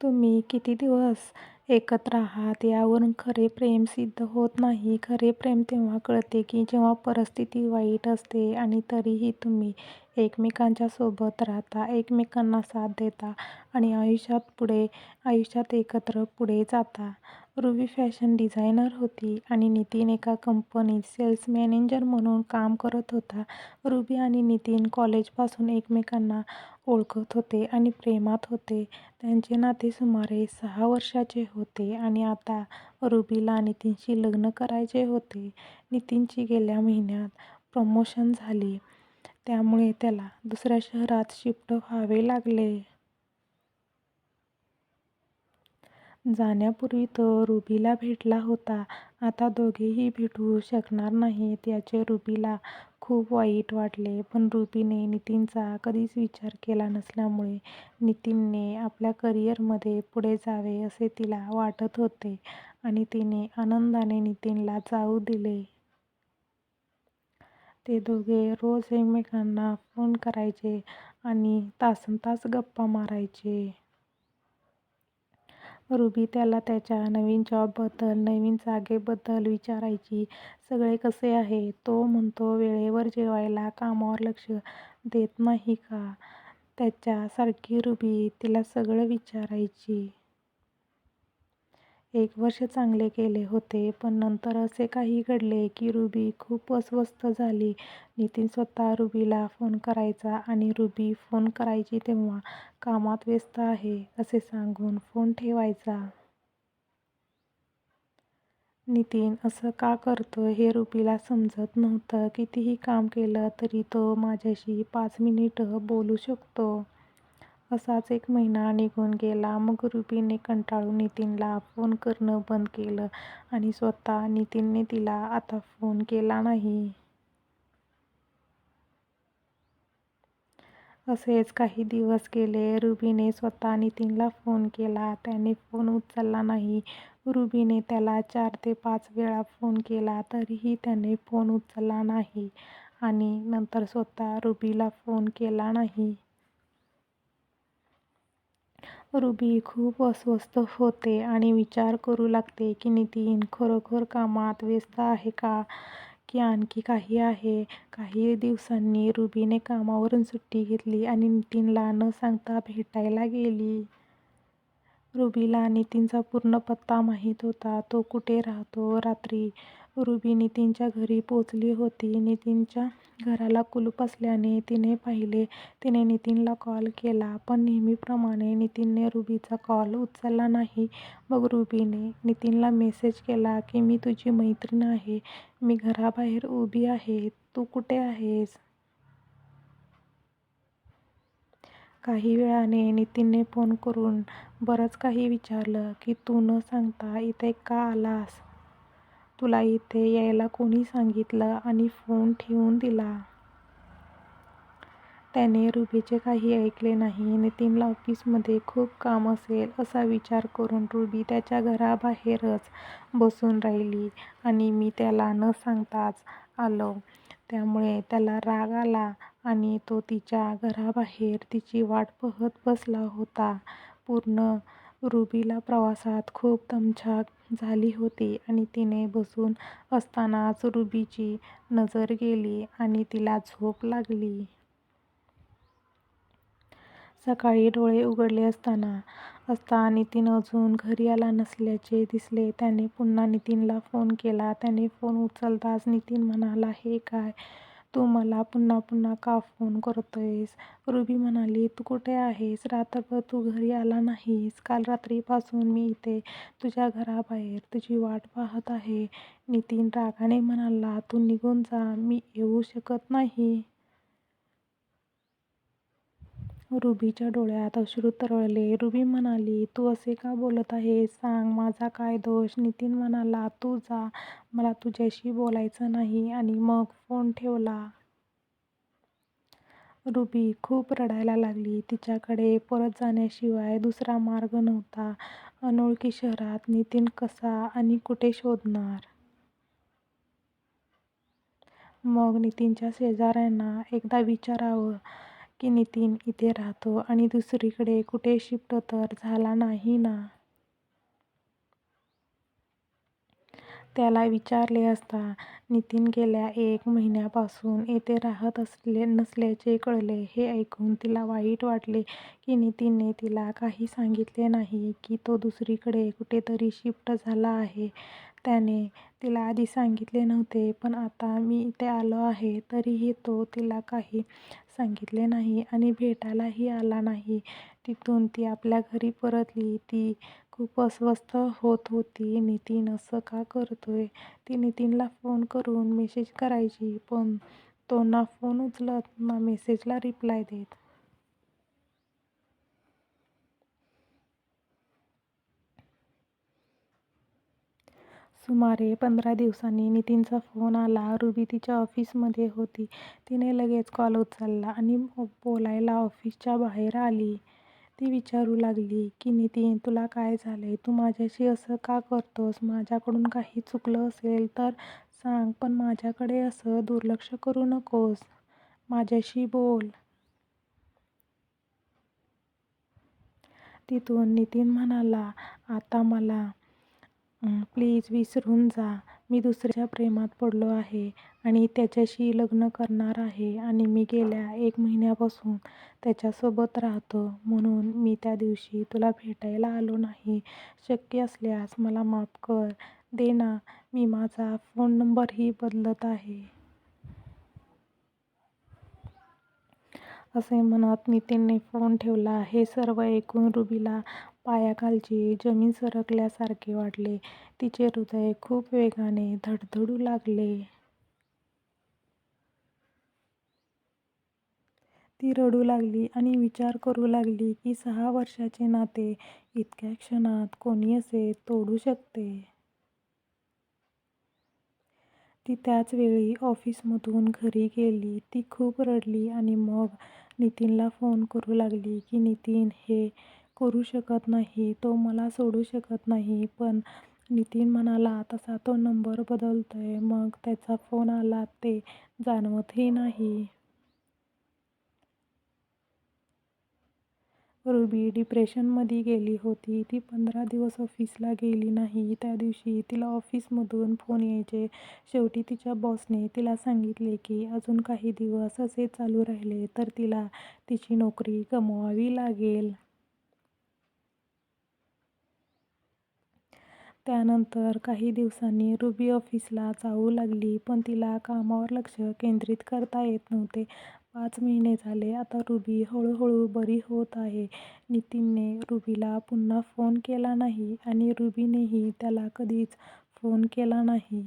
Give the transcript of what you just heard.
तुम्ही किती दिवस एकत्र आहात यावरून खरे प्रेम सिद्ध होत नाही. खरे प्रेम तेव्हा कळते की जेव्हा परिस्थिती वाईट असते आणि तरीही तुम्ही एकमेकांच्या सोबत राहता, एकमेकांना साथ देता आणि आयुष्यात पुढे आयुष्यात एकत्र पुढे जाता. रुबी फॅशन डिझायनर होती आणि नितीन एका कंपनीत सेल्स मॅनेजर म्हणून काम करत होता. रुबी आणि नितीन कॉलेजपासून एकमेकांना ओळखत होते आणि प्रेमात होते. त्यांचे नाते सुमारे सहा वर्षाचे होते आणि आता रुबीला नितीनशी लग्न करायचे होते. नितीनची गेल्या महिन्यात प्रमोशन झाली, त्यामुळे त्याला दुसऱ्या शहरात शिफ्ट व्हावे लागले. जाण्यापूर्वी तो रुबीला भेटला होता. आता दोघेही भेटू शकणार नाहीत याचे रुबीला खूप वाईट वाटले. पण रुबीने नितीनचा कधीच विचार केला नसल्यामुळे नितीनने आपल्या करिअरमध्ये पुढे जावे असे तिला वाटत होते आणि तिने आनंदाने नितीनला जाऊ दिले. ते दोघे रोज एकमेकांना फोन करायचे आणि तासन्तास गप्पा मारायचे. रुबी त्याला त्याच्या नवीन जॉबबद्दल, नवीन जागेबद्दल विचारायची. सगळे कसे आहे? तो म्हणतो वेळेवर जेवायला, कामावर लक्ष देत नाही का? त्याच्यासारखी रुबी तिला सगळं विचारायची. एक वर्ष चांगले केले होते. पण नंतर असे काही घडले की रुबी खूप अस्वस्थ झाली. नितीन स्वतः रुबीला फोन करायचा आणि रुबी फोन करायची तेव्हा कामात व्यस्त आहे असे सांगून फोन ठेवायचा. नितीन असं का करतोय हे रुबीला समजत नव्हतं. कितीही काम केलं तरी तो माझ्याशी पाच मिनिटं बोलू शकतो. असाच एक महिना निघून गेला. मग रुबीने कंटाळून नितीनला फोन करणं बंद केलं आणि स्वतः नितीनने तिला आता फोन केला नाही. असेच काही दिवस गेले. रुबीने स्वतः नितीनला फोन केला. त्याने फोन उचलला नाही. रुबीने त्याला चार ते पाच वेळा फोन केला तरीही त्याने फोन उचलला नाही आणि नंतर स्वतः रुबीला फोन केला नाही. रुबी खूप अस्वस्थ होते आणि विचार करू लागते की नितीन खरोखर कामात व्यस्त आहे का? की आणखी काही आहे? काही दिवसांनी रुबीने कामावरून सुट्टी घेतली आणि नितीनला न सांगता भेटायला गेली. रुबीला नितीनचा पूर्ण पत्ता माहीत होता. तो कुठे राहतो. रात्री रुबी नितीनच्या घरी पोहोचली होती. नितीनच्या घराला कुलूप असल्याने तिने पाहिले. तिने नितीनला कॉल केला पण नेहमीप्रमाणे नितीनने रुबीचा कॉल उचलला नाही. मग रुबीने नितीनला मेसेज केला की मी तुझी मैत्रीण आहे. मी घराबाहेर उभी आहे. तू कुठे आहेस? काही वेळाने नितीनने फोन करून बरंच काही विचारलं की तू न सांगता इथे का आलास? तुला इथे यायला कोणी सांगितलं? आणि फोन ठेवून दिला. त्याने रुबीचे काही ऐकले नाही. नितीनला ऑफिसमध्ये खूप काम असेल असा विचार करून रुबी त्याच्या घराबाहेरच बसून राहिली आणि मी त्याला न सांगताच आलो त्यामुळे त्याला राग आला आणि तो तिच्या घराबाहेर तिची वाट पाहत बसला होता. पूर्ण रुबीला प्रवासात खूप दमछाक झाली होती आणि तिने बसून असतानाच रुबीची नजर गेली आणि तिला झोप लागली. सकाळी डोळे उघडले असताना असता नितीन अजून घरी आला नसल्याचे दिसले. त्याने पुन्हा नितीनला फोन केला. त्याने फोन उचलताच नितीन म्हणाला हे काय? तू मला पुन्हा पुन्हा का फोन करतोयस? रुबी म्हणाली तू कुठे आहेस? रात्रभर तू घरी आला नाहीस. काल रात्रीपासून मी इथे तुझ्या घराबाहेर तुझी वाट पाहत आहे. नितीन रागाने म्हणाला तू निघून जा. मी येऊ शकत नाही. रुबीच्या डोळ्यात अश्रू तरळले. रुबी म्हणाली तू असे का बोलत आहेस? सांग माझा काय दोष? नितीन म्हणाला तू जा. मला तुझ्याशी बोलायचं नाही आणि मग फोन ठेवला. रुबी खूप रडायला लागली. तिच्याकडे परत जाण्याशिवाय दुसरा मार्ग नव्हता. अनोळखी शहरात नितीन कसा आणि कुठे शोधणार? मग नितीनच्या शेजाऱ्यांना एकदा विचारावं की नितीन इथे राहतो आणि दुसरीकडे कुठे शिफ्ट तर झाला नाही ना? त्याला विचारले असता नितीन गेल्या एक महिन्यापासून येथे राहत असले नसल्याचे कळले. हे ऐकून तिला वाईट वाटले की नितीनने तिला काही सांगितले नाही की तो दुसरीकडे कुठेतरी शिफ्ट झाला आहे. त्याने तिला आधी सांगितले नव्हते पण आता मी इथे आलो आहे तरीही तो तिला काही सांगितले नाही आणि भेटायलाही आला नाही. तिथून ती आपल्या घरी परतली. ती खूप अस्वस्थ होत होती. नितीन असं का करतोय? ती नितीनला फोन करून मेसेज करायची पण तो ना फोन उचलत ना मेसेजला रिप्लाय देत. सुमारे पंधरा दिवसांनी नितीनचा फोन आला. रुबी तिच्या ऑफिसमध्ये होती. तिने लगेच कॉल उचलला आणि बोलायला ऑफिसच्या बाहेर आली. ती विचारू लागली की नितीन तुला काय झालंय? तू माझ्याशी असं का करतोस? माझ्याकडून काही चुकलं असेल तर सांग पण माझ्याकडे असं दुर्लक्ष करू नकोस. माझ्याशी बोल. तिथून नितीन म्हणाला आता मला प्लीज विसरून जा. मी दुसऱ्याच्या प्रेमात पडलो आहे आणि त्याच्याशी लग्न करणार आहे आणि मी गेल्या एक महिन्यापासून त्याच्यासोबत राहतो म्हणून मी त्या दिवशी तुला भेटायला आलो नाही. शक्य असल्यास मला माफ कर दे ना. मी माझा फोन नंबरही बदलत आहे. असे म्हणत नितीनने फोन ठेवला. हे सर्व ऐकून रुबीला पायाखालची जमीन सरकल्यासारखे वाटले. तिचे हृदय खूप वेगाने धडधडू लागले. ती रडू लागली आणि विचार करू लागली की सहा वर्षांचे नाते इतक्या क्षणात कोणी असे तोडू शकते? ती त्याच वेळी ऑफिसमधून घरी गेली. ती खूप रडली आणि मग नितीनला फोन करू लागली की नितीन हे करू शकत नाही. तो मला सोडू शकत नाही. पण नितीन म्हणाला तसा तो नंबर बदलतोय. मग त्याचा फोन आला ते जाणवतही नाही. रुबी डिप्रेशनमध्ये गेली होती. ती पंधरा दिवस ऑफिसला गेली नाही. त्या दिवशी तिला ऑफिसमधून फोन यायचे. शेवटी तिच्या बॉसने तिला सांगितले की अजून काही दिवस असे चालू राहिले तर तिला तिची नोकरी गमवावी लागेल. त्यानंतर काही दिवसांनी रुबी ऑफिसला जाऊ लागली पण तिला कामावर लक्ष केंद्रित करता येत नव्हते. पाच महिने झाले आता रुबी हळूहळू बरी होत आहे. नितीनने रुबीला पुन्हा फोन केला नाही आणि रुबीनेही त्याला कधीच फोन केला नाही.